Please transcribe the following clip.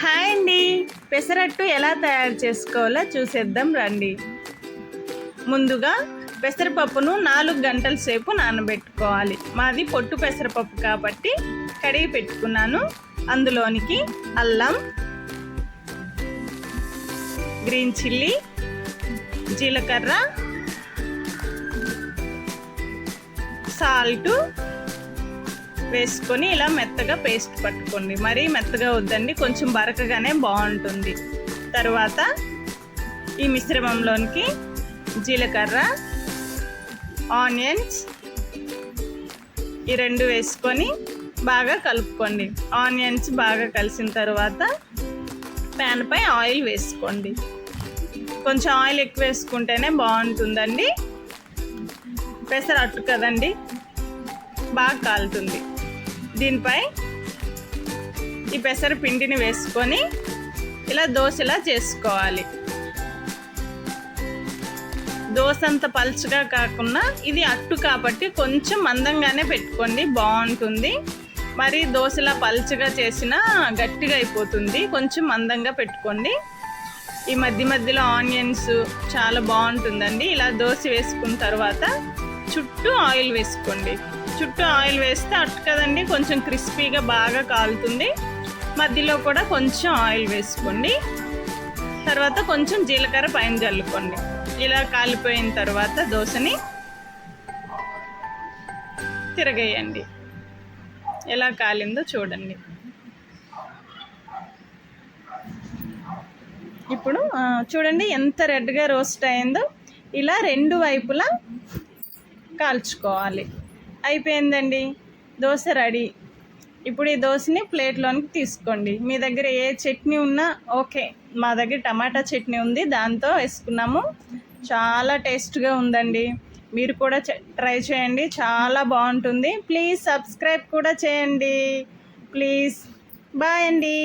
Hi అండి. పెసరట్టు ఎలా తయారు చేసుకోవాలో చూసేద్దాం రండి. ముందుగా పెసరపప్పును నాలుగు గంటల సేపు నానబెట్టుకోవాలి. మాది పొట్టు పెసరపప్పు కాబట్టి కడిగి పెట్టుకున్నాను. అందులోనికి అల్లం గ్రీన్ చిల్లీ జీలకర్ర సాల్టు వేసుకొని ఇలా మెత్తగా పేస్ట్ పట్టుకోండి. మరీ మెత్తగా వద్దండి కొంచెం బరకగానే బాగుంటుంది. తర్వాత ఈ మిశ్రమంలోనికి జీలకర్ర ఆనియన్స్ ఈ రెండు వేసుకొని బాగా కలుపుకోండి. ఆనియన్స్ బాగా కలిసిన తర్వాత ప్యాన్పై ఆయిల్ వేసుకోండి. కొంచెం ఆయిల్ ఎక్కువ వేసుకుంటేనే బాగుంటుందండి. పెసర అట్టు కదండి బాగా కాలుతుంది. దీనిపై ఈ పెసర పిండిని వేసుకొని ఇలా దోశలా చేసుకోవాలి. దోశ అంత పలుచగా కాకుండా ఇది అట్టు కాబట్టి కొంచెం మందంగానే పెట్టుకోండి బాగుంటుంది. మరి దోశలా పలుచగా చేసినా గట్టిగా అయిపోతుంది కొంచెం మందంగా పెట్టుకోండి. ఈ మధ్య మధ్యలో ఆనియన్స్ చాలా బాగుంటుందండి. ఇలా దోశ వేసుకున్న తర్వాత చుట్టూ ఆయిల్ వేసుకోండి. చుట్టూ ఆయిల్ వేస్తే అట్ కదండి కొంచెం క్రిస్పీగా బాగా కాలుతుంది. మధ్యలో కూడా కొంచెం ఆయిల్ వేసుకోండి. తర్వాత కొంచెం జీలకర్ర పైన జల్లుకోండి ఇలా కాలిపోయిన తర్వాత దోశని తిరగేయండి. ఎలా కాలిందో చూడండి. ఇప్పుడు చూడండి ఎంత రెడ్గా రోస్ట్ అయిందో. ఇలా రెండు వైపులా కాల్చుకోవాలి. అయిపోయిందండి. దోశ రెడీ. ఇప్పుడు ఈ దోశని ప్లేట్లోనికి తీసుకోండి. మీ దగ్గర ఏ చట్నీ ఉన్నా ఓకే. మా దగ్గర టమాటా చట్నీ ఉంది. దాంతో వేసుకున్నాము. చాలా టేస్ట్గా ఉందండి. మీరు కూడా ట్రై చేయండి. చాలా బాగుంటుంది. ప్లీజ్ సబ్స్క్రైబ్ కూడా చేయండి. ప్లీజ్. బాయ్ అండి.